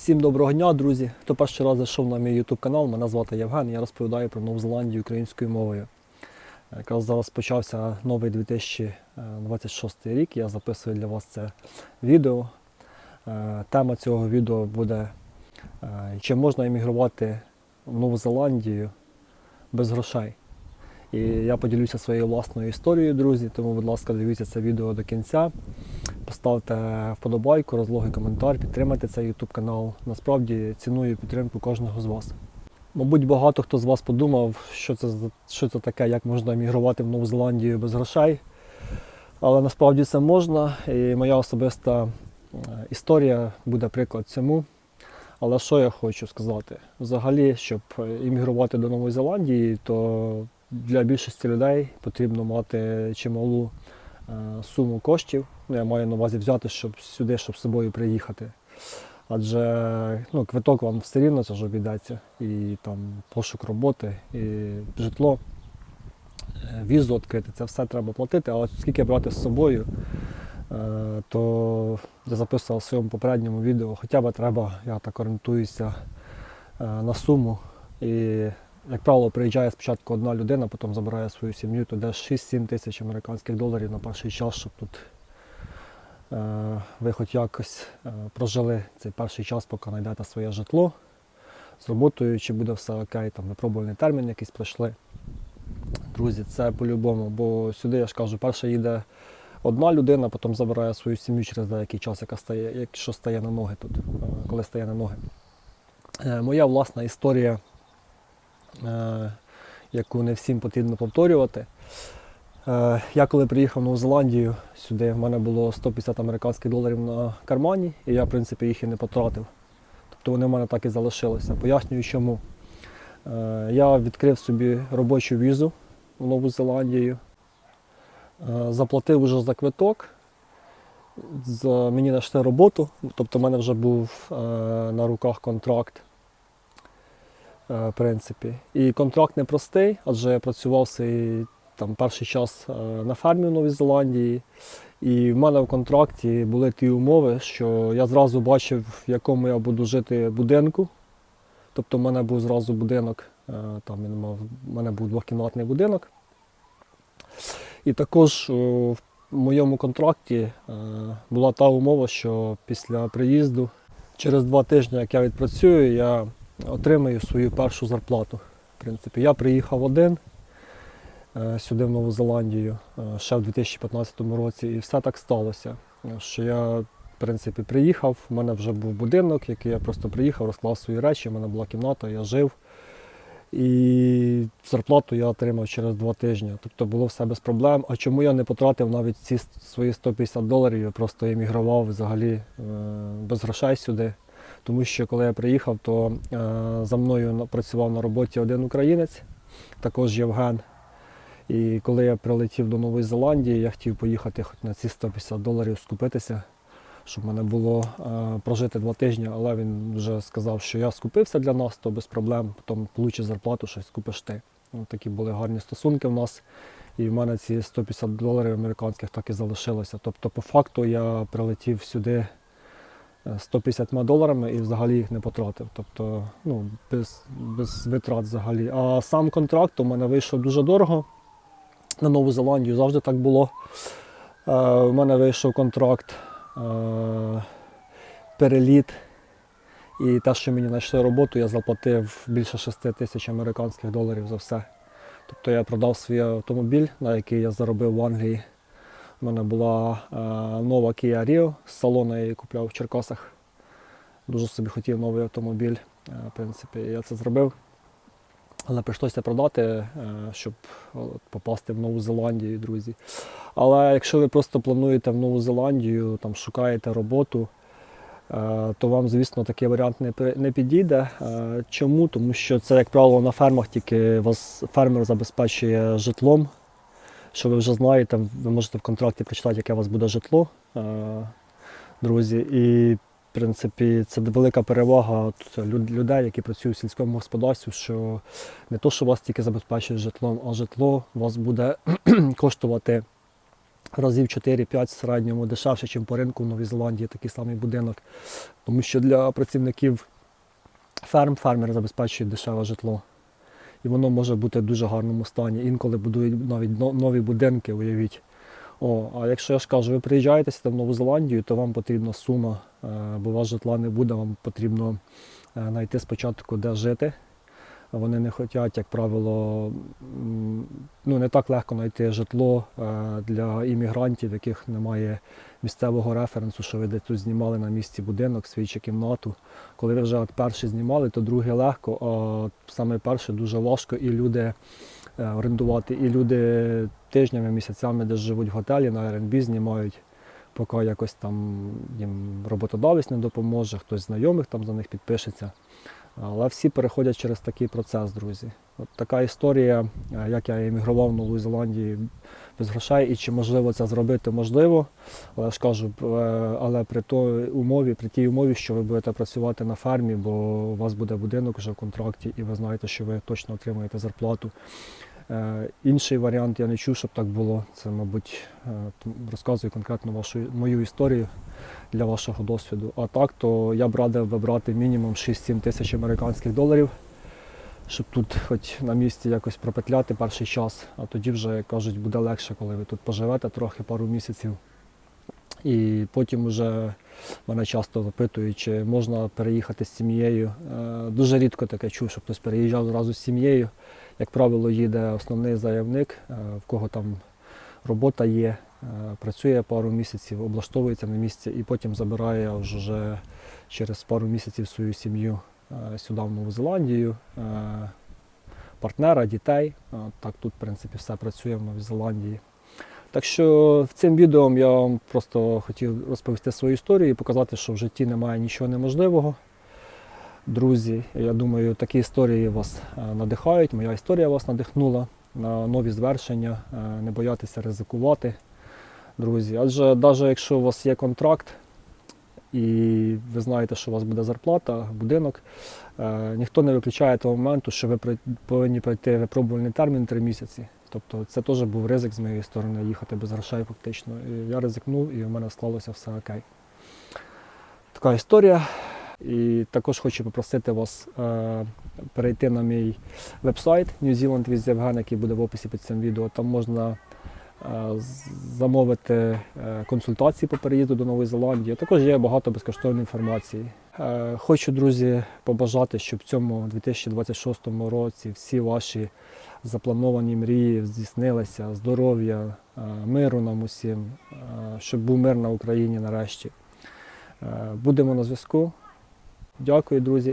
Всім доброго дня, друзі! Хто перший раз зайшов на мій YouTube канал, мене звати Євген, я розповідаю про Нову Зеландію українською мовою. Якраз зараз почався новий 2026 рік, я записую для вас це відео. Е, Тема цього відео буде е, чи можна емігрувати в Нову Зеландію без грошей. І я поділюся своєю власною історією, друзі, тому, будь ласка, дивіться це відео до кінця. Поставте вподобайку, розлогий коментар, підтримайте цей YouTube канал. Насправді ціную підтримку кожного з вас. Мабуть, багато хто з вас подумав, що це, що це таке, як можна емігрувати в Нову Зеландію без грошей. Але насправді це можна, і моя особиста історія буде приклад цьому. Але що я хочу сказати? Взагалі, щоб іммігрувати до Нової Зеландії, то для більшості людей потрібно мати чималу суму коштів. Ну, я маю на увазі взяти, щоб сюди, щоб з собою приїхати. Адже ну, квиток вам все рівно це ж обійдеться. І там пошук роботи, і житло, е, візу відкрити, це все треба платити. Але скільки брати з собою, е, то я записував в своєму попередньому відео, хоча б треба, я так орієнтуюся е, на суму. І, як правило, приїжджає спочатку одна людина, потім забирає свою сім'ю, то десь 6-7 тисяч американських доларів на перший час, щоб тут е, ви хоч якось е, прожили цей перший час, поки знайдете своє житло з роботою, чи буде все окей, там випробувальний термін якийсь пройшли. Друзі, це по-любому, бо сюди, я ж кажу, перше їде одна людина, потім забирає свою сім'ю через деякий час, яка стає, якщо стає на ноги тут, е, коли стає на ноги. Е, Моя власна історія, яку не всім потрібно повторювати. Е, Я коли приїхав в Нову Зеландію, сюди в мене було 150 американських доларів на кармані, і я, в принципі, їх і не потратив. Тобто вони в мене так і залишилися. Пояснюю чому. Е, Я відкрив собі робочу візу в Нову Зеландію, Е, заплатив вже за квиток. Мені знайшли роботу, тобто в мене вже був е, на руках контракт. Е, В принципі. І контракт непростий, адже я працював цей там перший час е, на фермі в Новій Зеландії. І в мене в контракті були ті умови, що я зразу бачив, в якому я буду жити будинку. Тобто в мене був зразу будинок, е, там він мав, в мене був двохкімнатний будинок. І також в моєму контракті була та умова, що після приїзду через два тижні, як я відпрацюю, я отримаю свою першу зарплату. В принципі, я приїхав один е, сюди, в Нову Зеландію, е, ще в 2015 році, і все так сталося. Що я, в принципі, приїхав, в мене вже був будинок, який я просто приїхав, розклав свої речі, в мене була кімната, я жив. І зарплату я отримав через два тижні. Тобто було все без проблем. А чому я не потратив навіть ці свої 150 доларів, я просто емігрував взагалі е, без грошей сюди. Тому що коли я приїхав, то е, за мною працював на роботі один українець, також Євген. І коли я прилетів до Нової Зеландії, я хотів поїхати хоч на ці 150 доларів скупитися, щоб в мене було е, прожити два тижні, але він вже сказав, що я скупився для нас, то без проблем, потім получиш зарплату, щось купиш ти. Ну, такі були гарні стосунки в нас. І в мене ці 150 доларів американських так і залишилося. Тобто, по факту я прилетів сюди 150 доларами і взагалі їх не потратив. Тобто, ну, без, без витрат взагалі. А сам контракт у мене вийшов дуже дорого. На Нову Зеландію завжди так було. Е, у мене вийшов контракт е, переліт. І те, що мені знайшли роботу, я заплатив більше 6 тисяч американських доларів за все. Тобто я продав свій автомобіль, на який я заробив в Англії. У мене була е, нова Kia Rio з салону, я її купляв в Черкасах. Дуже собі хотів новий автомобіль. Е, в принципі, я це зробив. Але прийшлося продати, е, щоб попасти в Нову Зеландію, друзі. Але якщо ви просто плануєте в Нову Зеландію, там шукаєте роботу, то вам, звісно, такий варіант не, підійде. Чому? Тому що це, як правило, на фермах тільки вас фермер забезпечує житлом. Що ви вже знаєте, ви можете в контракті прочитати, яке у вас буде житло, е, друзі. І, в принципі, це велика перевага от людей, які працюють в сільському господарстві, що не то, що вас тільки забезпечують житлом, а житло вас буде коштувати разів 4-5 в середньому дешевше, ніж по ринку в Новій Зеландії такий самий будинок. Тому що для працівників ферм фермери забезпечують дешеве житло. І воно може бути в дуже гарному стані. Інколи будують навіть нові будинки, уявіть. О, а якщо я ж кажу, ви приїжджаєте в Нову Зеландію, то вам потрібна сума, е, бо у вас житла не буде, вам потрібно е, знайти спочатку, де жити. Вони не хочуть, як правило, ну не так легко знайти житло е, для іммігрантів, яких немає місцевого референсу, що ви десь тут знімали на місці будинок, свій чи кімнату. Коли ви вже перший знімали, то другий легко, а саме перше дуже важко і люди е, орендувати, і люди тижнями, місяцями десь живуть в готелі, на Airbnb знімають, поки якось там їм роботодавець не допоможе, хтось знайомих там за них підпишеться. Але всі переходять через такий процес, друзі. От така історія, е, як я емігрував в Нову Зеландію без грошей, і чи можливо це зробити, можливо. Але ж кажу, е, але при той умові, при тій умові, що ви будете працювати на фермі, бо у вас буде будинок вже в контракті, і ви знаєте, що ви точно отримаєте зарплату. Е, Інший варіант я не чув, щоб так було. Це, мабуть, е, розказую конкретно вашу мою історію для вашого досвіду. А так, то я б радив би брати мінімум 6-7 тисяч американських доларів, щоб тут хоч на місці якось пропетляти перший час, а тоді вже, як кажуть, буде легше, коли ви тут поживете трохи пару місяців. І потім вже мене часто запитують, чи можна переїхати з сім'єю. Е, Дуже рідко таке чув, щоб хтось переїжджав одразу з сім'єю. Як правило, їде основний заявник, е, в кого там робота є, е, працює пару місяців, облаштовується на місці і потім забирає вже через пару місяців свою сім'ю сюди, в Нову Зеландію, партнера, дітей. Так тут, в принципі, все працює в Новій Зеландії. Так що в цим відео я вам просто хотів розповісти свою історію і показати, що в житті немає нічого неможливого. Друзі, я думаю, такі історії вас е, надихають. Моя історія вас надихнула на нові звершення, е, не боятися ризикувати, друзі. Адже навіть якщо у вас є контракт і ви знаєте, що у вас буде зарплата, будинок, е, ніхто не виключає того моменту, що ви повинні пройти випробувальний термін 3 місяці. Тобто це теж був ризик з моєї сторони їхати без грошей фактично. І я ризикнув і в мене склалося все окей. Така історія. І також хочу попросити вас е, перейти на мій веб-сайт New Zealand with Євген, який буде в описі під цим відео. Там можна е, замовити е, консультації по переїзду до Нової Зеландії. Також є багато безкоштовної інформації. Е, хочу, друзі, побажати, щоб в цьому 2026 році всі ваші заплановані мрії здійснилися, здоров'я, е, миру нам усім, е, щоб був мир на Україні нарешті. Е, Будемо на зв'язку. Дякую, друзі.